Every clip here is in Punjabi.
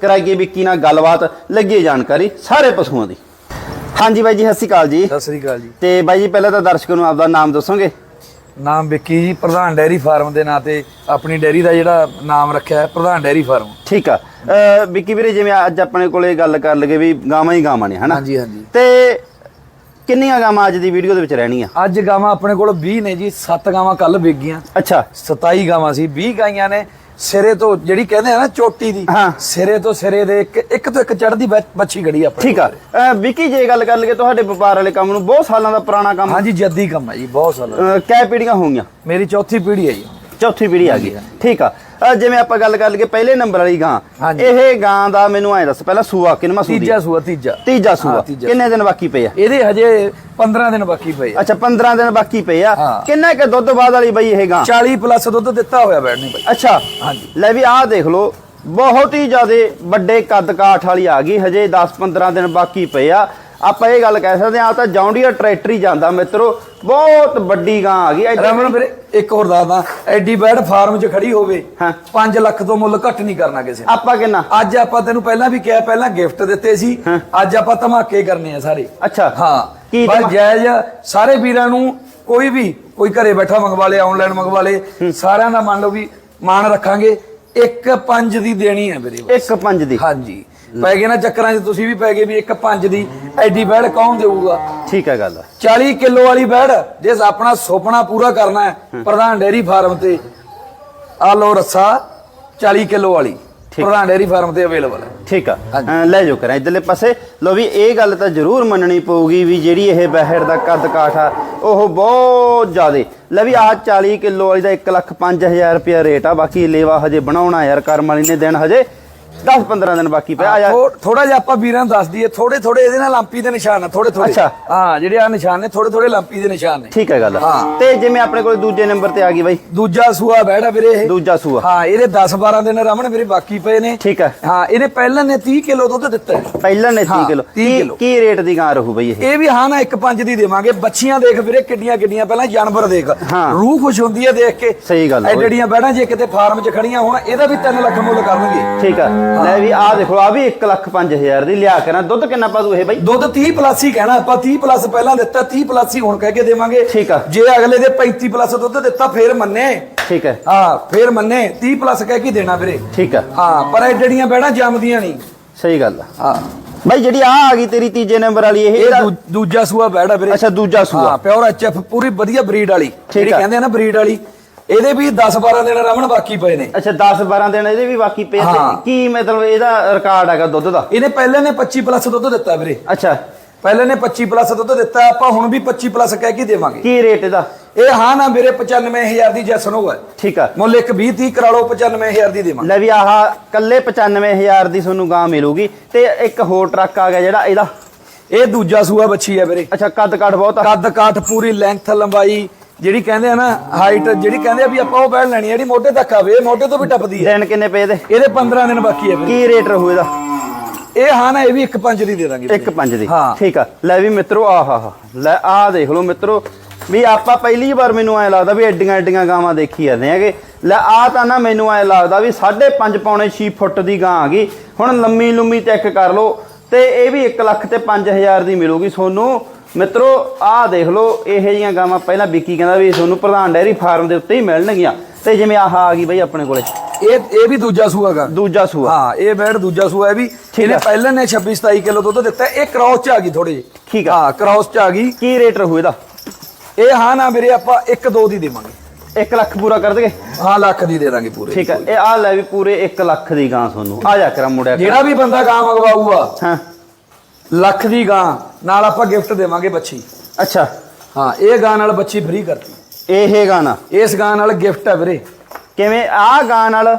ਕਰਾਈਏ ਵਿੱਕੀ ਨਾਲ ਗੱਲਬਾਤ ਲੱਗੀ ਜਾਣਕਾਰੀ ਸਾਰੇ ਪਸ਼ੂਆਂ ਦੀ। ਹਾਂਜੀ ਬਾਈ ਜੀ ਸਤਿ ਸ਼੍ਰੀ ਅਕਾਲ ਜੀ। ਸਤਿ ਸ੍ਰੀ ਅਕਾਲ ਜੀ। ਤੇ ਬਾਈ ਜੀ ਪਹਿਲਾਂ ਤਾਂ ਦਰਸ਼ਕਾਂ ਨੂੰ ਆਪਦਾ ਨਾਮ ਦੱਸੋਗੇ? ਨਾਮ ਵਿੱਕੀ ਜੀ ਪ੍ਰਧਾਨ ਡੈਰੀ ਫਾਰਮ ਦੇ ਨਾਂ ਤੇ ਆਪਣੀ ਡੈਰੀ ਦਾ ਜਿਹੜਾ ਨਾਮ ਰੱਖਿਆ ਹੈ ਪ੍ਰਧਾਨ ਡੈਰੀ ਫਾਰਮ। ਠੀਕ ਆ। ਅਹ ਵਿੱਕੀ ਵੀਰੇ ਜਿਵੇਂ ਅੱਜ ਆਪਣੇ ਕੋਲੇ ਗੱਲ ਕਰ ਲਗੇ ਵੀ ਗਾਵਾਂ ਹੀ ਗਾਵਾਂ ਨੇ ਹਨਾ? ਹਾਂਜੀ ਹਾਂਜੀ। ਤੇ ਕਿੰਨੀਆਂ ਗਾਵਾਂ ਅੱਜ ਦੀ ਵੀਡੀਓ ਦੇ ਵਿੱਚ ਰਹਿਣੀਆਂ? ਅੱਜ ਗਾਵਾਂ ਆਪਣੇ ਕੋਲ 20 ਨੇ ਜੀ 7 ਗਾਵਾਂ ਕੱਲ ਵਿਕ ਗਈਆਂ। ਅੱਛਾ। 27 ਗਾਵਾਂ ਸੀ 20 ਗਾਈਆਂ ਨੇ। ਸਿਰੇ ਤੋਂ ਜਿਹੜੀ ਕਹਿੰਦੇ ਆ ਨਾ ਚੋਟੀ ਦੀ ਹਾਂ। ਸਿਰੇ ਤੋਂ ਸਿਰੇ ਦੇ ਇੱਕ ਇੱਕ ਤੋਂ ਇੱਕ ਚੜਦੀ ਬੱਚੀ ਖੜੀ ਆ ਆਪਣੇ ਠੀਕ ਆ। ਵਿੱਕੀ ਜੇ ਗੱਲ ਕਰ ਲਗੇ ਤੁਹਾਡੇ ਵਪਾਰ ਵਾਲੇ ਕੰਮ ਨੂੰ ਬਹੁਤ ਸਾਲਾਂ ਦਾ ਪੁਰਾਣਾ ਕੰਮ। ਹਾਂਜੀ ਜੱਦੀ ਕੰਮ ਹੈ ਜੀ ਬਹੁਤ ਸਾਲ ਕੈ ਪੀੜੀਆਂ ਹੋਗੀਆਂ ਮੇਰੀ ਚੌਥੀ ਪੀੜ੍ਹੀ ਹੈ ਜੀ। ਚੌਥੀ ਪੀੜ੍ਹੀ ਆ ਗਈ। ਠੀਕ ਆ। ਜਿਵੇਂ ਆਪਾਂ ਗੱਲ ਕਰ ਲਈਏ ਪਹਿਲੇ ਨੰਬਰ ਵਾਲੀ ਗਾਂ। ਹਾਂਜੀ। ਇਹ ਗਾਂ ਦਾ ਮੈਨੂੰ ਐ ਦੱਸ ਪਹਿਲਾਂ ਸੂਆ ਕਿੰਨਵਾ ਸੂਦੀ ਤੀਜਾ ਸੂਆ ਤੀਜਾ। ਤੀਜਾ ਸੂਆ। ਤੀਜਾ। ਕਿੰਨੇ ਦਿਨ ਬਾਕੀ ਪਏ ਆ? ਇਹਦੇ ਹਜੇ 15 ਦਿਨ ਬਾਕੀ ਪਏ ਆ। ਅੱਛਾ 15 ਦਿਨ ਬਾਕੀ ਪਏ ਆ। ਹਾਂ। ਕਿੰਨਾ ਕੁ ਦੁੱਧ ਬਾਅਦ ਵਾਲੀ ਬਈ ਇਹ ਗਾਂ? 40 ਪਲੱਸ ਦੁੱਧ ਦਿੱਤਾ ਹੋਇਆ ਬੈਠਨੇ ਭਾਈ ਅੱਛਾ। ਹਾਂਜੀ। ਲੈ ਵੀ ਆਹ ਦੇਖ ਲਓ ਬਹੁਤ ਹੀ ਜ਼ਿਆਦੇ ਵੱਡੇ ਕੱਦ ਕਾਠ ਵਾਲੀ ਆ ਗਈ। ਹਜੇ 10-15 ਦਿਨ ਬਾਕੀ ਪਏ ਆ। ਆਪਾਂ ਇਹ ਗੱਲ ਕਹਿ ਸਕਦੇ ਆ ਤਾਂ ਜੌਂਡੀਆ ਟਰੈਕਟਰ ਹੀ ਜਾਂਦਾ ਮਿੱਤਰੋ ਬਹੁਤ ਵੱਡੀ ਗਾਂ ਆ ਗਈ ਰਮਨ ਵੀਰੇ ਇੱਕ ਹੋਰ ਦੱਸਦਾ ਐਡੀ ਬੈਡ ਫਾਰਮ 'ਚ ਖੜੀ ਹੋਵੇ ਹਾਂ। 5 ਲੱਖ ਤੋਂ ਮੁੱਲ ਘੱਟ ਨਹੀਂ ਕਰਨਾ ਕਿਸੇ ਆਪਾਂ ਕਿੰਨਾ? ਅੱਜ ਆਪਾਂ ਤੈਨੂੰ ਪਹਿਲਾਂ ਵੀ ਕਿਹਾ ਪਹਿਲਾਂ ਗਿਫਟ ਦਿੱਤੇ ਸੀ। ਅੱਜ ਆਪਾਂ ਧਮਾਕੇ ਕਰਨੇ ਆ ਸਾਰੇ। ਅੱਛਾ। ਹਾਂ। ਕੀ ਜਾਇਜ਼ ਸਾਰੇ ਵੀਰਾਂ ਨੂੰ ਕੋਈ ਵੀ ਕੋਈ ਘਰੇ ਬੈਠਾ ਮੰਗਵਾ ਲੇ ਆਨਲਾਈਨ ਮੰਗਵਾ ਲੇ ਸਾਰਿਆਂ ਦਾ ਮੰਨ ਲਓ ਵੀ ਮਾਣ ਰੱਖਾਂਗੇ। ਇੱਕ ਪੰਜ ਦੀ ਦੇਣੀ ਹੈ ਵੀਰੇ ਬਸ। ਇੱਕ ਪੰਜ ਦੀ। ਹਾਂਜੀ। ਪੈ ਗਏ ਨਾ ਚੱਕਰਾਂ 'ਚ ਤੁਸੀਂ ਵੀ ਪੈ ਗਏ ਵੀ ਇੱਕ ਪੰਜ ਦੀ ਐਡੀ ਬੈਡ ਕੌਣ ਦੇਊਗਾ? ਠੀਕ ਹੈ ਗੱਲ। 40 ਕਿਲੋ ਵਾਲੀ ਬੈੜ ਜੇ ਆਪਣਾ ਸੁਪਨਾ ਪੂਰਾ ਕਰਨਾ ਹੈ ਪ੍ਰਧਾਨ ਡੇਰੀ ਫਾਰਮ ਤੇ। ਆ ਲੋ ਰੱਸਾ 40 ਕਿਲੋ ਵਾਲੀ। ਪ੍ਰਧਾਨ ਡੇਰੀ ਫਾਰਮ ਤੇ ਅਵੇਲੇਬਲ ਹੈ। ਠੀਕ ਆ। ਲੈ ਜਾਓ ਕਰਾਂ ਇਧਰਲੇ ਪਾਸੇ। ਲੋ ਵੀ ਇਹ ਗੱਲ ਤਾਂ ਜ਼ਰੂਰ ਮੰਨਣੀ ਪਊਗੀ ਵੀ ਜਿਹੜੀ ਇਹ ਬਹਿਰ ਦਾ ਕੱਦ ਕਾਠ ਆ ਉਹ ਬਹੁਤ ਜ਼ਿਆਦੇ। ਲੈ ਵੀ ਆ 40 ਕਿਲੋ ਵਾਲੀ ਦਾ 1 ਲੱਖ 5000 ਰੁਪਿਆ ਰੇਟ ਆ ਬਾਕੀ ਲੇਵਾ ਹਜੇ ਬਣਾਉਣਾ ਯਾਰ ਕਰਮ ਵਾਲੀ ਨੇ ਦਿਨ ਹਜੇ। 10 15 ਦਿਨ ਬਾਕੀ ਪਿਆ ਆ ਜਾ ਥੋੜਾ ਜਿਹਾ ਆਪਾਂ ਵੀਰਾਂ ਨੂੰ ਦੱਸ ਦਈਏ ਥੋੜੇ ਥੋੜੇ ਇਹਦੇ ਨਾਲ ਲਾਂਪੀ ਦੇ ਨਿਸ਼ਾਨ ਆ ਥੋੜੇ ਥੋੜੇ ਅੱਛਾ। ਹਾਂ ਜਿਹੜੇ ਆ ਨਿਸ਼ਾਨ ਨੇ ਥੋੜੇ ਥੋੜੇ ਲਾਂਪੀ ਦੇ ਨਿਸ਼ਾਨ ਨੇ। ਠੀਕ ਹੈ ਗੱਲ। ਹਾਂ। ਤੇ ਜਿਵੇਂ ਆਪਣੇ ਕੋਲ ਦੂਜੇ ਨੰਬਰ ਤੇ ਆ ਗਈ ਬਾਈ। ਦੂਜਾ ਸੂਆ ਬੈੜਾ ਵੀਰੇ ਇਹ। ਦੂਜਾ ਸੂਆ। ਹਾਂ ਇਹਦੇ 10 12 ਦਿਨ ਰਮਣ ਵੀਰੇ ਬਾਕੀ ਪਏ ਨੇ। ਠੀਕ ਹੈ। ਹਾਂ ਇਹਨੇ ਪਹਿਲਾਂ ਨੇ 30 ਕਿਲੋ ਦੁੱਧ ਦਿੱਤਾ। ਹੈ। ਪਹਿਲਾਂ ਨੇ 30 ਹਾਂ, ਕਿਲੋ। 30 ਕੀ ਰੇਟ ਦੀ ਗਾਂ ਰਹੂ ਬਈ ਇਹ? ਇਹ ਵੀ ਹਾਂ ਨਾ ਇੱਕ ਪੰਜ ਦੀ ਦੇਵਾਂਗੇ। ਬੱਚੀਆਂ ਦੇਖ ਵੀਰੇ ਕਿੱਡੀਆਂ ਕਿੱਡੀਆਂ ਪਹਿਲਾਂ ਜਾਨਵਰ ਦੇਖ। ਹਾਂ। ਰੂਹ ਖੁਸ਼ ਹੁੰਦੀ ਹੈ ਦੇਖ ਕੇ। ਸਹੀ ਗੱਲ ਐ। ਜਿਹੜੀਆਂ ਬੈੜਾਂ ਜੇ ਕਿਤੇ ਫਾਰਮ 'ਚ ਖੜੀਆਂ ਹੋਣ ਇਹਦਾ ਵੀ 3 ਲੱਖ ਮੁੱਲ ਕਰਨਗੇ। ਠੀਕ ਆ। ਲੈ ਵੀ ਆ ਦੇਖੋ ਆ ਵੀ 1 ਲੱਖ 5000 ਦੀ ਲਿਆ ਕਰਾਂ ਦੁੱਧ ਕਿੰਨਾ ਪਾ ਦੂ ਇਹ ਬਾਈ? ਦੁੱਧ 30 ਪਲੱਸ ਹੀ ਕਹਿਣਾ ਆਪਾਂ 30 ਪਲੱਸ ਪਹਿਲਾਂ ਦਿੱਤਾ 30 ਪਲੱਸ ਹੀ ਹੁਣ ਕਹਿ ਕੇ ਦੇਵਾਂਗੇ। ਠੀਕ ਆ। ਜੇ ਅਗਲੇ ਦੇ 35 ਪਲੱਸ ਦੁੱਧ ਦਿੱਤਾ ਫੇਰ ਮੰਨੇ। ਠੀਕ ਹੈ। ਹਾਂ ਫੇਰ ਮੰਨੇ 30 ਪਲੱਸ ਕਹਿ ਕੇ ਦੇਣਾ ਵੀਰੇ। ਠੀਕ ਆ। ਹਾਂ ਪਰ ਇਹ ਜਿਹੜੀਆਂ ਬੈੜਾਂ ਜੰਮਦੀਆਂ ਨਹੀਂ। ਸਹੀ ਗੱਲ ਆ। ਹਾਂ। ਬਾਈ ਜਿਹੜੀ ਆ ਆ ਗਈ ਤੇਰੀ ਤੀਜੇ ਨੰਬਰ ਵਾਲੀ ਇਹ ਦੂਜਾ ਸੂਆ ਬੈੜਾ ਵੀਰੇ। ਅੱਛਾ ਦੂਜਾ ਹਾਂ ਸੂਆ ਪਿਓਰ ਐਚਐਫ ਪੂਰੀ ਵਧੀਆ ਬਰੀਡ ਵਾਲੀ। ਜਿਹੜੀ। ਕਹਿੰਦੇ ਆ ਨਾ ਬਰੀਡ ਵਾਲੀ ਇਹਦੇ ਵੀ 10 12 ਦਿਨ ਰਮਣ ਬਾਕੀ ਪਏ ਨੇ। ਅੱਛਾ 10 12 ਦਿਨ ਇਹਦੇ ਵੀ ਬਾਕੀ ਪਏ ਤੇ ਹਾਂ। ਕੀ ਮਤਲਬ ਇਹਦਾ ਰਿਕਾਰਡ ਹੈਗਾ ਦੁੱਧ ਦਾ? ਇਹਨੇ ਪਹਿਲੇ ਨੇ 25 ਪਲੱਸ ਦੁੱਧ ਦਿੱਤਾ ਵੀਰੇ। ਅੱਛਾ। ਪਹਿਲੇ ਨੇ 25 ਪਲੱਸ ਦੁੱਧ ਦਿੱਤਾ ਆਪਾਂ ਹੁਣ ਵੀ 25 ਪਲੱਸ ਕਹਿ ਕੇ ਦੇਵਾਂਗੇ। ਕੀ ਰੇਟ ਇਹਦਾ? ਇਹ ਹਾਂ ਨਾ ਵੀਰੇ 95000 ਦੀ ਜੈਸਨ ਹੋਇਆ ਠੀਕ ਆ। ਮੁੱਲ ਇੱਕ 20 30 ਕਰਾ ਲਓ 95000 ਦੀ ਦੇਵਾਂਗੇ। ਲੈ ਵੀ ਆਹ ਕੱਲੇ 95000 ਦੀ ਤੁਹਾਨੂੰ ਗਾਂ ਮਿਲੂਗੀ ਤੇ ਇੱਕ ਹੋਰ ਟਰੱਕ ਆ ਗਿਆ ਜਿਹੜਾ ਇਹਦਾ। ਇਹ ਦੂਜਾ ਸੂਆ ਬੱਚੀ ਹੈ ਵੀਰੇ। ਅੱਛਾ ਕੱਦ ਕਾਠ ਬਹੁਤ ਆ। ਕੱਦ ਕਾਠ ਪੂਰੀ ਲੈਂਥ ਲੰਬਾਈ ਜਿਹੜੀ ਕਹਿੰਦੇ ਆ ਨਾ ਹਾਈਟ ਜਿਹੜੀ ਕਹਿੰਦੇ ਆ ਵੀ ਆਪਾਂ ਉਹ ਬੈਠ ਲੈਣੀ ਆ, ਜਿਹੜੀ ਮੋਢੇ ਤੱਕ ਆਵੇ ਮੋਢੇ ਤੋਂ ਵੀ ਟੱਪਦੀ ਹੈ ਦਿਨ ਕਿੰਨੇ ਪਏ ਇਹਦੇ? ਇਹਦੇ 15 ਦਿਨ ਬਾਕੀ ਵੀਰੇ ਕੀ ਰੇਟ ਰਹੂ ਇਹਦਾ? ਇਹ ਹਾਂ ਨਾ ਇਹ ਵੀ ਇੱਕ ਪੰਜ ਦੀ ਦੇ ਦਾਂਗੇ ਵੀਰੇ। ਇੱਕ ਪੰਜ ਦੀ। ਹਾਂ। ਠੀਕ ਆ। ਲੈ ਵੀ ਮਿੱਤਰੋ ਆਹ ਹਾ ਲੈ ਆਹ ਦੇਖ ਲਓ ਮਿੱਤਰੋ। ਵੀ ਆਪਾਂ ਪਹਿਲੀ ਵਾਰ ਮੈਨੂੰ ਐ ਲੱਗਦਾ ਵੀ ਐਡੀਆਂ ਐਡੀਆਂ ਗਾਵਾਂ ਦੇਖੀ ਜਾਂਦੇ ਹੈਗੇ। ਲੈ ਆ ਤਾਂ ਨਾ ਮੈਨੂੰ ਐ ਲੱਗਦਾ ਵੀ 5.5 ਪੌਣੇ 6 ਫੁੱਟ ਦੀ ਗਾਂ ਆ ਗਈ। ਹੁਣ ਲੰਮੀ ਲੰਮੀ ਚੈੱਕ ਕਰ ਲਓ। ਤੇ ਇਹ ਵੀ 1 ਲੱਖ ਤੇ 5000 ਦੀ ਮਿਲੂਗੀ ਤੁਹਾਨੂੰ ਮਿੱਤਰੋ ਆਹ ਦੇਖ ਲਓ ਇਹੋ ਜੀਆਂ ਗਾਵਾਂ ਪਹਿਲਾਂ ਵਿੱਕੀ ਕਹਿੰਦਾ ਵੀ ਤੁਹਾਨੂੰ ਪ੍ਰਧਾਨ ਡੈਰੀ ਫਾਰਮ ਦੇ ਉੱਤੇ ਹੀ ਮਿਲਣਗੀਆਂ। ਤੇ ਜਿਵੇਂ ਆਹ ਆ ਗਈ ਬਈ ਆਪਣੇ ਕੋਲੇ। ਇਹ ਇਹ ਵੀ ਦੂਜਾ ਸੂਆ ਗਾ। ਦੂਜਾ ਸੂਆ। ਹਾਂ ਇਹ ਬੈਡ ਦੂਜਾ ਸੂਆ ਹੈ ਵੀ ਇਹਨੇ ਆ। ਪਹਿਲਾਂ ਨੇ 26 27 ਕਿਲੋ ਦੁੱਧ ਦਿੱਤਾ ਇਹ ਕ੍ਰਾਸ ਚ ਆ ਗਈ ਥੋੜੇ ਠੀਕ ਆ। ਹਾਂ ਕ੍ਰਾਸ ਚ ਆ ਗਈ। ਕੀ ਰੇਟ ਰਹੂ ਇਹਦਾ? ਇਹ ਹਾਂ ਨਾ ਵੀਰੇ ਆਪਾਂ 1 2 ਦੀ ਦੇਵਾਂਗੇ। 1 ਲੱਖ ਪੂਰਾ ਕਰ ਦਗੇ? ਹਾਂ ਲੱਖ ਦੀ ਦੇ ਦਾਂਗੇ ਪੂਰੇ ਠੀਕ ਹੈ ਇਹ ਆ ਲੈ ਵੀ ਪੂਰੇ 1 ਲੱਖ ਦੀ ਗਾਂ ਤੁਹਾਨੂੰ। ਆ ਜਾ ਕਰਾਂ ਮੁੜਿਆ। ਜਿਹੜਾ ਵੀ ਬੰਦਾ ਗਾਂ ਮੰਗਵਾਊਗਾ ਹਾਂ। ਲੱਖ ਦੀ ਗਾਂ ਨਾਲ ਆਪਾਂ ਗਿਫਟ ਦੇਵਾਂਗੇ ਬੱਚੀ। ਅੱਛਾ। ਹਾਂ ਇਹ ਗਾਂ ਨਾਲ ਬੱਚੀ ਫ੍ਰੀ ਕਰਤੀ। ਇਹ ਗਾਣਾ ਇਸ ਗਾਂ ਨਾਲ ਗਿਫਟ ਹੈ ਵੀਰੇ। ਕਿਵੇਂ? ਆ ਗਾਂ ਨਾਲ?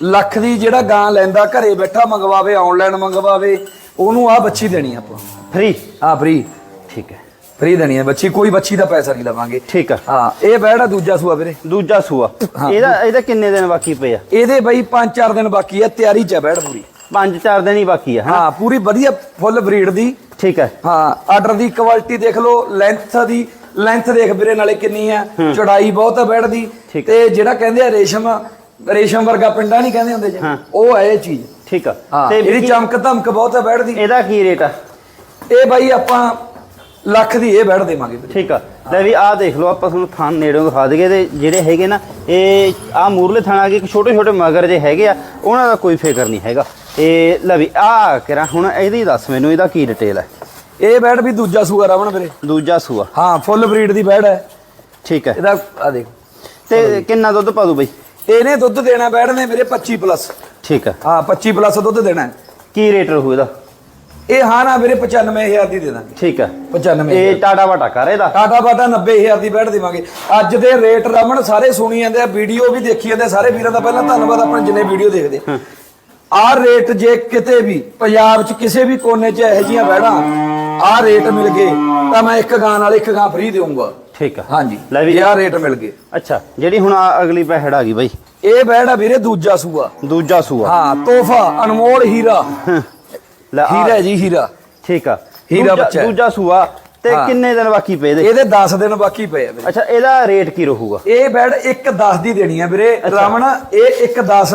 ਲੱਖ ਦੀ ਜਿਹੜਾ ਗਾਂ ਲੈਂਦਾ ਘਰੇ ਬੈਠਾ ਮੰਗਵਾਵੇ ਆਨਲਾਈਨ ਮੰਗਵਾਵੇ ਉਹਨੂੰ ਆ ਬੱਚੀ ਦੇਣੀ ਆਪਾਂ। ਫ੍ਰੀ ਹਾਂ ਫ੍ਰੀ ਠੀਕ ਹੈ। ਫ੍ਰੀ ਦੇਣੀ ਹੈ ਬੱਚੀ ਕੋਈ ਬੱਚੀ ਦਾ ਪੈਸਾ ਨਹੀਂ ਲਵਾਂਗੇ। ਠੀਕ ਆ। ਹਾਂ ਇਹ ਬੈੜ ਦੂਜਾ ਸੂਆ ਵੀਰੇ। ਦੂਜਾ ਸੂਆ। ਇਹਦਾ ਇਹਦਾ ਕਿੰਨੇ ਦਿਨ ਬਾਕੀ ਪਏ ਆ ਇਹਦੇ ਬਈ 5-4 ਦਿਨ ਬਾਕੀ ਆ ਤਿਆਰੀ ਚ ਬੈੜ ਪੂਰੀ। ਪੰਜ ਚਾਰ ਦਿਨ ਹੀ ਬਾਕੀ ਆ ਹਾਂ ਪੂਰੀ ਵਧੀਆ ਫੁੱਲ ਬਰੀਡ ਦੀ। ਠੀਕ ਹੈ। ਹਾਂ ਆਰਡਰ ਦੀ ਕੁਆਲਿਟੀ ਦੇਖ ਲਓ ਲੈਂਥ ਦੀ ਲੈਂਥ ਦੇਖ ਵੀਰੇ ਨਾਲੇ ਕਿੰਨੀ ਆ। ਚੌੜਾਈ ਬਹੁਤ ਆ ਬੈੜ ਦੀ। ਤੇ ਜਿਹੜਾ ਕਹਿੰਦੇ ਆ ਰੇਸ਼ਮ ਰੇਸ਼ਮ ਵਰਗਾ ਪਿੰਡਾ ਨਹੀਂ ਕਹਿੰਦੇ ਹੁੰਦੇ ਜੀ। ਉਹ ਹੈ ਇਹ ਚੀਜ਼। ਠੀਕ ਆ। ਤੇ ਇਹਦੀ ਚਮਕ ਧਮਕ ਬਹੁਤ ਹੈ ਬੈੜ ਦੀ। ਇਹਦਾ ਕੀ ਰੇਟ ਆ? ਇਹ ਬਾਈ ਆਪਾਂ ਲੱਖ ਦੀ ਇਹ ਬੈੜ ਦੇਵਾਂਗੇ ਠੀਕ ਆ। ਲੈ ਵੀ ਆਹ ਦੇਖ ਲਓ ਆਪਾਂ ਤੁਹਾਨੂੰ ਥਾਨ ਨੇੜੋਂ ਦਿਖਾ ਦਈਏ ਤੇ ਜਿਹੜੇ ਹੈਗੇ ਨਾ ਇਹ ਆ ਮੂਰਲੇ ਥਾਣਾ ਕੇ ਛੋਟੇ ਛੋਟੇ ਮਗਰ ਜੇ ਹੈਗੇ ਆ ਉਹਨਾਂ ਦਾ ਕੋਈ ਫਿਕਰ ਨਹੀਂ ਹੈਗਾ। ਇਹ ਲੈ ਵੀ ਆ ਕਰਾਂ ਹੁਣ ਇਹਦੀ ਦੱਸ ਮੈਨੂੰ ਇਹਦਾ ਕੀ ਡਿਟੇਲ ਹੈ? ਇਹ ਬੈੜ ਵੀ ਦੂਜਾ ਸੂਆ ਰਵਣ ਵੀਰੇ। ਦੂਜਾ ਸੂਆ। ਹਾਂ ਫੁੱਲ ਬਰੀਡ ਦੀ ਬੈੜ ਹੈ। ਠੀਕ ਹੈ। ਇਹਦਾ ਆ ਦੇਖ। ਤੇ ਕਿੰਨਾ ਦੁੱਧ ਪਾ ਦੂ ਬਈ? ਇਹਨੇ ਦੁੱਧ ਦੇਣਾ ਬੈੜ ਨੇ ਮੇਰੇ 25 ਪਲੱਸ। ਠੀਕ ਹੈ। ਹਾਂ 25 ਪਲੱਸ ਦੁੱਧ ਦੇਣਾ। ਕੀ ਰੇਟ ਰਹੂ ਇਹਦਾ? ਇਹ ਹਾਂ ਨਾ ਵੀਰੇ 95000 ਦੀ ਦੇ ਦਾਂਗੇ। ਠੀਕ ਹੈ। 95 ਇਹ ਟਾਟਾ ਵਾਟਾ ਕਰ ਇਹਦਾ। ਟਾਟਾ ਬਾਟਾ 90000 ਦੀ ਬੈਠ ਦੇਵਾਂਗੇ। ਅੱਜ ਦੇ ਰੇਟ ਰਮਨ ਸਾਰੇ ਸੁਣੀ ਜਾਂਦੇ ਆ ਵੀਡੀਓ ਵੀ ਦੇਖੀ ਜਾਂਦੇ ਸਾਰੇ ਵੀਰਾਂ ਦਾ ਪਹਿਲਾਂ ਧੰਨਵਾਦ ਆਪਣੇ ਜਿੰਨੇ ਵੀਡੀਓ ਦੇਖਦੇ ਆ ਆਹ ਰੇਟ ਜੇ ਕਿਤੇ ਵੀ ਪੰਜਾਬ 'ਚ ਕਿਸੇ ਵੀ ਕੋਨੇ 'ਚ ਇਹੋ ਜੀਆਂ ਬੈੜਾਂ ਆਹ ਰੇਟ ਮਿਲ ਗਏ ਤਾਂ ਮੈਂ ਇੱਕ ਗਾਂ ਨਾਲ ਇੱਕ ਗਾਂ ਫ੍ਰੀ ਦੇਵਾਂਗਾ ਠੀਕ ਆ। ਹਾਂਜੀ ਲੈ ਵੀ ਆਹ ਰੇਟ ਮਿਲ ਗਏ। ਅੱਛਾ ਜਿਹੜੀ ਹੁਣ ਆਹ ਅਗਲੀ ਪੈਹੜ ਆ ਗਈ ਬਈ। ਇਹ ਆ ਵੀਰੇ ਦੂਜਾ ਸੂਆ। ਦੂਜਾ ਸੂਆ। ਹਾਂ ਤੋਹਫਾ ਅਨਮੋਲ ਹੀਰਾ। ਲੈ ਆਹ- ਹੀਰਾ ਜੀ ਹੀਰਾ। ਠੀਕ ਆ। ਹੀਰਾ ਦੂਜਾ- ਬੱਚਾ ਹੈ। ਦੂਜਾ ਸੂਆ ਤੇ ਹਾਂ। ਕਿੰਨੇ ਦਿਨ ਬਾਕੀ ਪਏ ਇਹਦੇ? ਇਹਦੇ 10 ਦਿਨ ਬਾਕੀ ਪਏ ਆ ਵੀਰੇ। ਅੱਛਾ ਇਹਦਾ ਰੇਟ ਕੀ ਰਹੂਗਾ? ਇਹ ਬੈਡ 1 10 ਦੀ ਦੇਣੀ ਆ ਵੀਰੇ। ਰਾਵਣ ਇਹ 1 10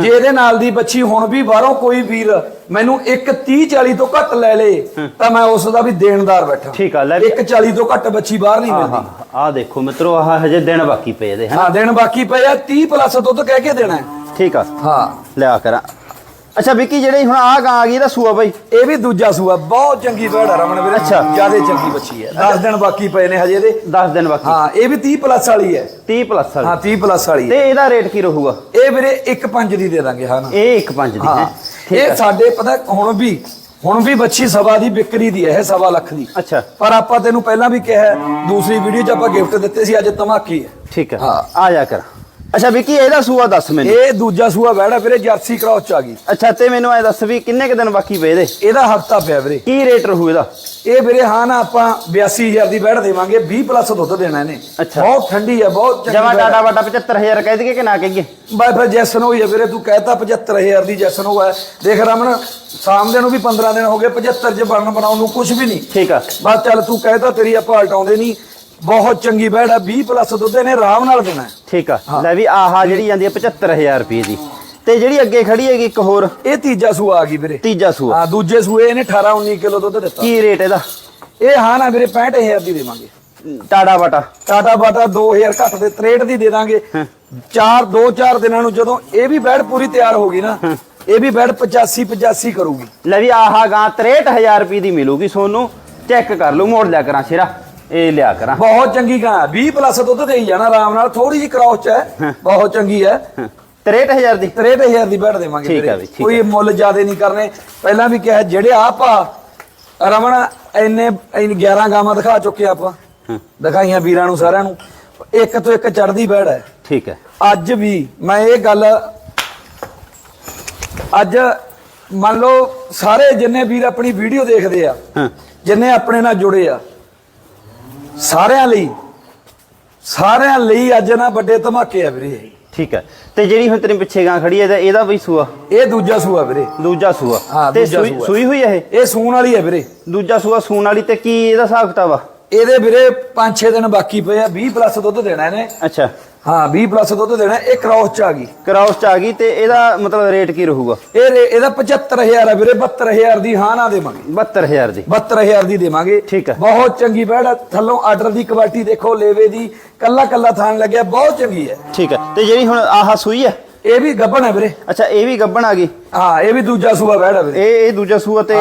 ਜੇ ਇਹਦੇ ਨਾਲ ਦੀ ਬੱਚੀ ਹੁਣ ਵੀ ਬਾਹਰੋਂ ਕੋਈ ਵੀਰ ਮੈਨੂੰ 1 30 40 ਤੋਂ ਘੱਟ ਲੈ ਲੇ ਤਾਂ ਮੈਂ ਉਸ ਦਾ ਵੀ ਦੇਣਦਾਰ ਬੈਠਾ। ਠੀਕ ਆ, ਲੈ ਵੀ- 1 40 ਤੋਂ ਘੱਟ ਬੱਚੀ ਬਾਹਰ ਨਹੀਂ ਮਿਲਦੀ। ਆਹ ਦੇਖੋ ਮਿੱਤਰੋ ਆਹ ਹਜੇ ਦਿਨ ਬਾਕੀ ਪਏ ਇਹਦੇ ਹੈ ਦਿਨ ਬਾਕੀ ਪਏ ਆ 30 ਪਲੱਸ ਦੁੱਧ ਕਹਿ ਕੇ ਦੇਣਾ। ਠੀਕ ਆ। ਹਾਂ। ਲਿਆ ਕਰਾਂ। ਅੱਛਾ ਵਿੱਕੀ ਜਿਹੜੀ ਹੁਣ ਆਹ ਗਾਂ ਆ ਗਈ ਇਹਦਾ ਸੂਆ ਬਈ? ਇਹ ਵੀ ਦੂਜਾ ਸੂਆ ਬਹੁਤ ਚੰਗੀ ਆ ਰਮਨ ਵੀਰੇ। ਅੱਛਾ। ਜਿਆਦੇ ਚੰਗੀ ਬੱਚੀ ਹੈ। 10 ਦਿਨ ਬਾਕੀ ਪਏ ਨੇ ਹਜੇ ਇਹਦੇ। 10 ਦਿਨ ਬਾਕੀ। ਹਾਂ ਇਹ ਵੀ 30 ਪਲੱਸ ਵਾਲੀ ਹੈ। 30 ਪਲੱਸ ਹਾਂ ਵਾਲੀ 30 ਪਲੱਸ ਵਾਲੀ ਤੇ ਹੈ। ਇਹਦਾ ਰੇਟ ਕੀ ਰਹੂਗਾ? ਇਹ ਵੀਰੇ 1 5 ਦੀ ਦੇ ਦਾਂਗੇ ਹਾਂ ਨਾ। ਇਹ 1.5 ਦੀ ਹੈ। ਹਾਂ। ਠੀਕ ਇਹ ਸਾਡੇ ਪਤਾ ਹੁਣ ਵੀ ਹੁਣ ਵੀ ਬੱਚੀ ਸਵਾ ਦੀ ਵਿਕਰੀ ਦੀ ਹੈ ਇਹ ਸਵਾ ਲੱਖ ਦੀ। ਅੱਛਾ। ਪਰ ਆਪਾਂ ਤੈਨੂੰ ਪਹਿਲਾਂ ਵੀ ਕਿਹਾ ਹੈ, ਦੂਸਰੀ ਵੀਡੀਓ 'ਚ ਆਪਾਂ ਗਿਫਟ ਦਿੱਤੇ ਸੀ ਅੱਜ ਧਮਾਕੀ ਹੈ। ਠੀਕ ਹੈ। ਹਾਂ। ਆ ਜਾ ਕਰ। ਅੱਛਾ ਵਿੱਕੀ ਇਹਦਾ ਸੂਆ ਦੱਸ ਮੈਨੂੰ। ਇਹ ਦੂਜਾ ਸੂਆ ਬੈੜਾ ਵੀਰੇ ਜਰਸੀ ਕ੍ਰਾਸ ਚ ਆ ਗਈ। ਅੱਛਾ ਤੇ ਮੈਨੂੰ ਐ ਦੱਸ ਵੀ ਕਿੰਨੇ ਕੁ ਦਿਨ ਬਾਕੀ ਪਏ ਇਹਦੇ? ਇਹਦਾ ਹਫਤਾ ਪਿਆ ਵੀਰੇ। ਕੀ ਰੇਟ ਰਹੂ ਇਹਦਾ? ਇਹ ਵੀਰੇ ਹਾਂ ਨਾ ਆਪਾਂ 82000 ਦੀ ਬੈੜ ਦੇਵਾਂਗੇ 20 ਪਲੱਸ ਦੁੱਧ ਦੇਣਾ ਇਹਨੇ। ਅੱਛਾ। ਬਹੁਤ ਠੰਡੀ ਹੈ ਬਹੁਤ ਚੰਗੀ ਜਮਾ। ਟਾਟਾ ਵਾਟਾ 75000 ਕਹਿ ਦਈਏ ਕਿ ਨਾ ਕਹੀਏ ਬਾਈ ਫਿਰ ਜੈਸਨ ਹੋਈ ਹੈ ਵੀਰੇ ਤੂੰ ਕਹਿਤਾ 75000 ਦੀ ਜੈਸਨ ਹੋਇਆ ਦੇਖ ਰਮਨ ਸਾਹਮਣੇ ਨੂੰ ਵੀ 15 ਦਿਨ ਹੋ ਗਏ 75 ਚ ਬਣਨ ਬਣਾਉਣ ਨੂੰ ਕੁਝ ਵੀ ਨਹੀਂ। ਠੀਕ ਆ। ਬਸ ਚੱਲ ਤੂੰ ਕਹਿਤਾ ਤੇਰੀ ਆਪਾਂ ਹਟਾਉਂਦੇ ਨਹੀਂ। ਬਹੁਤ ਚੰਗੀ ਬੈੜ ਆ 20 ਪਲੱਸ ਦੁੱਧ ਇਹਨੇ ਆਰਾਮ ਨਾਲ ਦੇਣਾ। ਹੈ। ਠੀਕ ਆ ਲੈ ਵੀ ਆਹਾ ਜਿਹੜੀ ਜਾਂਦੀ ਹੈ 75000 ਰੁਪਏ ਦੀ। ਤੇ ਜਿਹੜੀ ਅੱਗੇ ਖੜੀ ਹੈਗੀ ਇੱਕ ਹੋਰ। ਇਹ ਤੀਜਾ ਸੂਆ ਆ ਗਈ ਵੀਰੇ। ਤੀਜਾ ਸੂਆ। ਹਾਂ ਦੂਜੇ ਸੂਏ ਇਹਨੇ 18 19 ਕਿਲੋ ਦੁੱਧ ਦਿੱਤਾ। ਕੀ ਰੇਟ ਇਹਦਾ? ਇਹ ਹਾਂ ਨਾ ਵੀਰੇ 65000 ਦੀ ਦੇਵਾਂਗੇ। ਟਾਟਾ ਵਾਟਾ ਟਾਟਾ ਬਾਟਾ 2000 ਘੱਟ ਦੇ 63 ਦੀ ਦੇ ਦਾਂਗੇ। ਚਾਰ ਦੋ ਚਾਰ ਦਿਨਾਂ ਨੂੰ ਜਦੋਂ ਇਹ ਵੀ ਬੈੜ ਪੂਰੀ ਤਿਆਰ ਹੋ ਗਈ ਨਾ ਇਹ ਵੀ ਬੈੜ 85 85 ਕਰੂਗੀ। ਲੈ ਵੀ ਆਹਾ ਗਾਂ 63000 ਰੁਪਏ ਦੀ ਮਿਲੂਗੀ ਸੋਨੂੰ। ਚੈੱਕ ਕਰ ਲਓ ਮੋੜ ਲਿਆ ਕਰਾਂ ਸ਼ੇਰਾ। ਇਹ ਲਿਆ ਕਰਾਂ। ਬਹੁਤ ਚੰਗੀ ਗਾਂ 20 ਪਲੱਸ ਦੁੱਧ ਦੇਈ ਜਾਣਾ ਆਰਾਮ ਨਾਲ ਥੋੜੀ ਜਿਹੀ ਕ੍ਰਾਸ ਚ ਹੈ। ਬਹੁਤ ਚੰਗੀ ਹੈ। 63000 ਦੀ। 63000 ਦੀ ਬੈਠ ਦੇਵਾਂਗੇ ਠੀਕ ਵੀਰੇ। ਆ ਵੀ, ਠੀਕ ਕੋਈ ਮੁੱਲ ਜ਼ਿਆਦੇ ਨਹੀਂ ਕਰਨੇ। ਪਹਿਲਾਂ ਵੀ ਕਿਹਾ ਜਿਹੜੇ ਆਪ ਰਮਣ ਇੰਨੇ ਇੰਨੇ 11 ਗਾਵਾਂ ਦਿਖਾ ਚੁੱਕੇ ਆਪਾਂ। ਦਿਖਾਈਆਂ ਵੀਰਾਂ ਨੂੰ ਸਾਰਿਆਂ ਨੂੰ। ਇੱਕ ਤੋਂ ਇੱਕ ਚੜਦੀ ਬੈੜ ਹੈ। ਠੀਕ ਹੈ। ਅੱਜ ਵੀ ਮੈਂ ਇਹ ਗੱਲ ਅੱਜ ਮੰਨ ਲਓ ਸਾਰੇ ਜਿੰਨੇ ਵੀਰ ਆਪਣੀ ਵੀਡੀਓ ਦੇਖਦੇ ਆ ਜਿੰਨੇ ਆਪਣੇ ਨਾਲ ਜੁੜੇ ਆ ਸਾਰਿਆਂ ਲਈ ਸਾਰਿਆਂ ਲਈ ਅੱਜ ਨਾ ਵੱਡੇ ਧਮਾਕੇ ਆ ਵੀਰੇ। ਠੀਕ ਹੈ। ਤੇ ਜਿਹੜੀ ਹੁਣ ਤੇਰੇ ਪਿੱਛੇ ਗਾਂ ਖੜੀ ਹੈ ਇਹਦਾ ਇਹਦਾ ਵੀ ਸੂਆ? ਇਹ ਦੂਜਾ ਸੂਆ ਵੀਰੇ। ਦੂਜਾ ਸੂਆ। ਹਾਂ, ਤੇ ਦੂਜਾ ਸੂਈ ਸੂਆ। ਸੂਈ ਹੋਈ ਹੈ ਇਹ? ਇਹ ਸੂਣ ਵਾਲੀ ਹੈ ਵੀਰੇ। ਦੂਜਾ ਸੂਆ ਸੂਣ ਵਾਲੀ ਤੇ ਕੀ ਇਹਦਾ ਹਿਸਾਬ ਕਿਤਾਬ ਆ? ਇਹਦੇ ਵੀਰੇ 5-6 ਦਿਨ ਬਾਕੀ ਪਏ ਆ 20 ਪਲੱਸ ਦੁੱਧ ਦੇਣਾ ਇਹਨੇ। ਅੱਛਾ। ਹਾਂ 20 ਪਲੱਸ ਦੁੱਧ ਦੇਣਾ ਇਹ ਕ੍ਰਾਸ ਚ ਆ ਗਈ। ਕਰਾਉਸ ਚ ਆ ਗਈ ਤੇ ਇਹਦਾ ਮਤਲਬ ਰੇਟ ਕੀ ਰਹੂਗਾ? ਇਹ ਇਹਦਾ 75000 ਆ ਵੀਰੇ 72000 ਦੀ ਹਾਂ ਨਾ ਦੇਵਾਂਗੇ। 72000 ਦੀ। 72000 ਦੀ ਦੇਵਾਂਗੇ। ਠੀਕ ਹੈ। ਬਹੁਤ ਚੰਗੀ ਬੈੜ ਥੱਲੋਂ ਆਰਡਰ ਦੀ ਕੁਆਲਿਟੀ ਦੇਖੋ ਲੇਵੇ ਦੀ ਕੱਲਾ ਕੱਲਾ ਥਾਣ ਲੱਗਿਆ ਬਹੁਤ ਚੰਗੀ ਹੈ। ਠੀਕ ਹੈ ਤੇ ਜਿਹੜੀ ਹੁਣ ਆਹ ਸੂਈ ਹੈ ਇਹ ਵੀ ਗੱਭਣ ਹੈ ਵੀਰੇ। ਅੱਛਾ ਇਹ ਵੀ ਗੱਬਣ ਆ ਗਈ? ਹਾਂ ਇਹ ਵੀ ਦੂਜਾ ਸੂਆ ਬੈੜ ਹੈ ਵੀਰੇ। ਇਹ ਇਹ ਦੂਜਾ ਸੂਆ ਤੇ।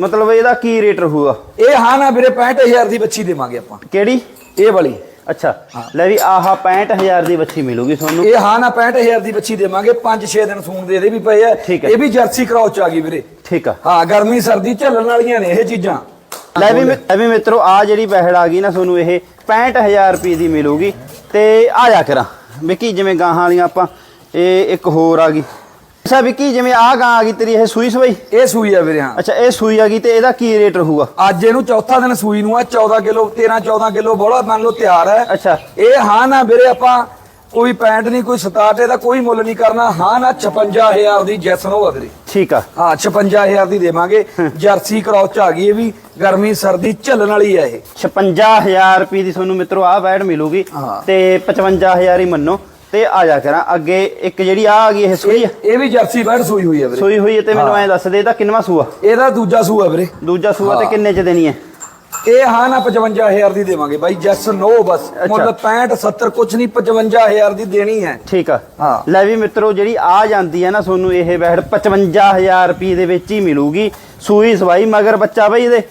ਮਤਲਬ ਇਹਦਾ ਕੀ ਰੇਟ ਰਹੂਗਾ? ਇਹ ਹਾਂ ਨਾ ਵੀਰੇ 65000 ਦੀ ਬੱਚੀ ਦੇਵਾਂਗੇ ਆਪਾਂ। ਕਿਹੜੀ? ਇਹ ਵਾਲੀ। ਅੱਛਾ ਲੈ ਵੀ ਆਹ 65000 ਦੀ ਬੱਚੀ ਮਿਲੂਗੀ ਤੁਹਾਨੂੰ। ਇਹ ਹਾਂ ਨਾ 65000 ਦੀ ਬੱਚੀ ਦੇਵਾਂਗੇ 5-6 ਦਿਨ ਸੂਣ ਦੇ ਇਹਦੇ ਵੀ ਪਏ ਆ। ਠੀਕ ਹੈ। ਇਹ ਵੀ ਜਰਸੀ ਕ੍ਰਾਸ ਚ ਆ ਗਈ ਵੀਰੇ। ਠੀਕ ਆ। ਹਾਂ ਗਰਮੀ ਸਰਦੀ ਝੱਲਣ ਵਾਲੀਆਂ ਨੇ ਇਹ ਚੀਜ਼ਾਂ। ਲੈ ਵੀ ਮਿ- ਲੈ ਵੀ ਮਿੱਤਰੋ ਆ ਜਿਹੜੀ ਪਹਿੜ ਆ ਗਈ ਨਾ ਤੁਹਾਨੂੰ ਇਹ 65000 ਰੁਪਏ ਦੀ ਮਿਲੂਗੀ। ਤੇ ਆ ਜਾ ਕਰਾਂ। ਵਿੱਕੀ ਜਿਵੇਂ ਗਾਹਾਂ ਵਾਲੀਆਂ ਆਪਾਂ ਇਹ ਇੱਕ ਹੋਰ ਆ ਗਈ। ਅੱਛਾ ਵਿੱਕੀ ਜਿਵੇਂ ਆ ਗਾਂ ਆ ਗਈ ਤੇਰੀ ਇਹ ਸੂਈ ਸਵਈ? ਇਹ ਸੂਈ ਆ ਵੀਰੇ ਹਾਂ। ਅੱਛਾ ਇਹ ਸੂਈ ਆ ਗਈ ਤੇ ਇਹਦਾ ਕੀ ਰੇਟ ਰਹੂਗਾ? ਅੱਜ ਇਹਨੂੰ ਚੌਥਾ ਦਿਨ ਸੂਈ ਨੂੰ ਆ 14 ਕਿਲੋ 13 14 ਕਿਲੋ ਬੋਲਾ ਮੰਨ ਲਓ ਤਿਆਰ ਹੈ। ਅੱਛਾ। ਇਹ ਹਾਂ ਨਾ ਵੀਰੇ ਆਪਾਂ ਕੋਈ ਪੈਂਟ ਨਹੀਂ ਕੋਈ ਸਟਾਰਟ ਇਹਦਾ ਕੋਈ ਮੁੱਲ ਨਹੀਂ ਕਰਨਾ। ਹਾਂ ਨਾ 56000 ਦੀ ਜੈਸਨ ਹੋਗਾ ਵੀਰੇ। ਠੀਕ ਆ। ਹਾਂ 56000 ਦੀ ਦੇਵਾਂਗੇ। ਜਰਸੀ ਕ੍ਰਾਸ ਚ ਆ ਗਈ ਇਹ ਵੀ ਗਰਮੀ ਸਰਦੀ ਝੱਲਣ ਵਾਲੀ ਹੈ ਇਹ। 56000 ਰੁਪਏ ਦੀ ਤੁਹਾਨੂੰ ਮਿੱਤਰੋ ਆ ਬੈਡ ਮਿਲੂਗੀ। ਤੇ 55000 ਹੀ ਮੰਨੋ। ਤੇ ਆ ਜਾ ਕਰਾਂ। ਅੱਗੇ ਇੱਕ ਜਿਹੜੀ ਆ ਆ ਗਈ ਇਹ ਸੂਈ ਆ। ਇਹ ਵੀ ਜਰਸੀ ਬੈੜ ਸੂਈ ਹੋਈ ਹੈ ਵੀਰੇ। ਸੂਈ ਹੋਈ ਹੈ ਤੇ ਮੈਨੂੰ ਐਂ ਦੱਸ ਦੇ ਇਹਦਾ ਕਿੰਨਵਾ ਸੂਆ? ਇਹਦਾ ਦੂਜਾ ਸੂਆ ਵੀਰੇ। ਦੂਜਾ ਸੂਆ ਤੇ ਕਿੰਨੇ ਚ ਦੇਣੀ ਹੈ? ਇਹ ਹਾਂ ਨਾ 55000 ਦੀ ਦੇਵਾਂਗੇ ਬਾਈ ਜੈਸ ਨੋ ਬਸ। ਮੁੱਲ 65 70 ਕੁਛ ਨਹੀਂ 55000 ਦੀ ਦੇਣੀ ਹੈ। ਠੀਕ ਆ। ਹਾਂ। ਲੈ ਵੀ ਮਿੱਤਰੋ ਜਿਹੜੀ ਆ ਜਾਂਦੀ ਹੈ ਨਾ ਤੁਹਾਨੂੰ ਇਹ ਬੈੜ 55000 ਰੁਪਏ ਦੇ ਵਿੱਚ ਹੀ ਮਿਲੂਗੀ। ਸੂਈ ਸਵਾਈ ਮਗਰ ਬੱਚਾ ਬਈ ਇਹਦੇ?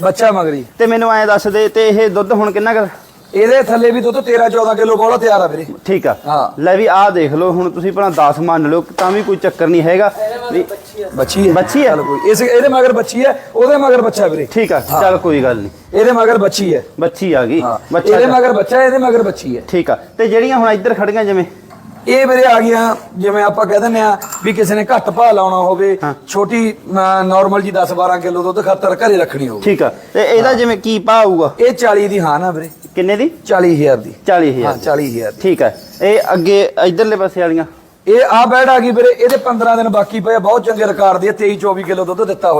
ਬੱਚਾ ਮਗਰੀ ਤੇ ਮੈਨੂੰ ਐਂ ਦੱਸ ਦੇ ਤੇ ਇਹ ਦੁੱਧ ਹੁਣ ਕਿੰਨਾ ਕਰ ਇਹਦੇ ਥੱਲੇ ਵੀ ਦੁੱਧ 13 14 ਕਿਲੋ ਕੋਲ ਤਿਆਰ ਆ ਵੀਰੇ। ਠੀਕ ਆ। ਹਾਂ। ਲੈ ਵੀ ਆਹ ਦੇਖ ਲਓ ਹੁਣ ਤੁਸੀਂ ਭਲਾ 10 ਮੰਨ ਲਓ ਤਾਂ ਵੀ ਕੋਈ ਚੱਕਰ ਨਹੀਂ ਹੈਗਾ। ਵੀ ਬੱਚੀ ਹੈ ਬੱਚੀ ਹੈ? ਚੱਲ ਕੋਈ। ਇਸ ਇਹਦੇ ਮਗਰ ਬੱਚੀ ਹੈ ਉਹਦੇ ਮਗਰ ਬੱਚਾ ਵੀਰੇ। ਠੀਕ ਆ। ਚੱਲ ਕੋਈ ਗੱਲ ਨਹੀਂ। ਇਹਦੇ ਮਗਰ ਬੱਚੀ ਹੈ ਬੱਚੀ ਆ ਗਈ। ਬੱਚਾ ਇਹਦੇ ਮਗਰ ਬੱਚਾ ਇਹਦੇ ਮਗਰ ਬੱਚੀ ਹੈ ਠੀਕ ਆ। ਤੇ ਜਿਹੜੀਆਂ ਹੁਣ ਇੱਧਰ ਖੜੀਆਂ ਜਿਵੇਂ? ਇਹ ਵੀਰੇ ਆ ਗਈਆਂ ਜਿਵੇਂ ਆਪਾਂ ਕਹਿ ਦਿੰਦੇ ਆ ਵੀ ਕਿਸੇ ਨੇ ਘੱਟ ਭਾਅ ਲਾਉਣਾ ਹੋਵੇ ਛੋਟੀ ਨਾਰਮਲ ਜੀ 10 12 ਕਿਲੋ ਦੁੱਧ ਖਾਤਰ ਘਰੇ ਰੱਖਣੀ ਹੋਵੇ। ਠੀਕ ਆ। ਤੇ ਇਹਦਾ ਜਿਵੇਂ ਕੀ ਭਾਅ ਆਊਗਾ? ਇਹ 40 ਦੀ ਹਾਂ ਨਾ ਵੀਰੇ। ਕਿੰਨੇ ਦੀ? 40000 ਦੀ। 40000 ਹਾਂ 40000 ਦੀ। ਠੀਕ ਆ ਇਹ ਅੱਗੇ ਇਧਰਲੇ ਪਾਸੇ ਵਾਲੀਆਂ? ਇਹ ਆ ਬੈਡ ਆ ਗਈ ਵੀਰੇ ਇਹਦੇ 15 ਦਿਨ ਬਾਕੀ ਪਏ ਆ, ਬਹੁਤ ਚੰਗੇ ਰਿਕਾਰਡ ਦੀ ਹੈ 23 24 ਕਿਲੋ ਦੁੱਧ ਦਿੱਤਾ ਹੋਇਆ।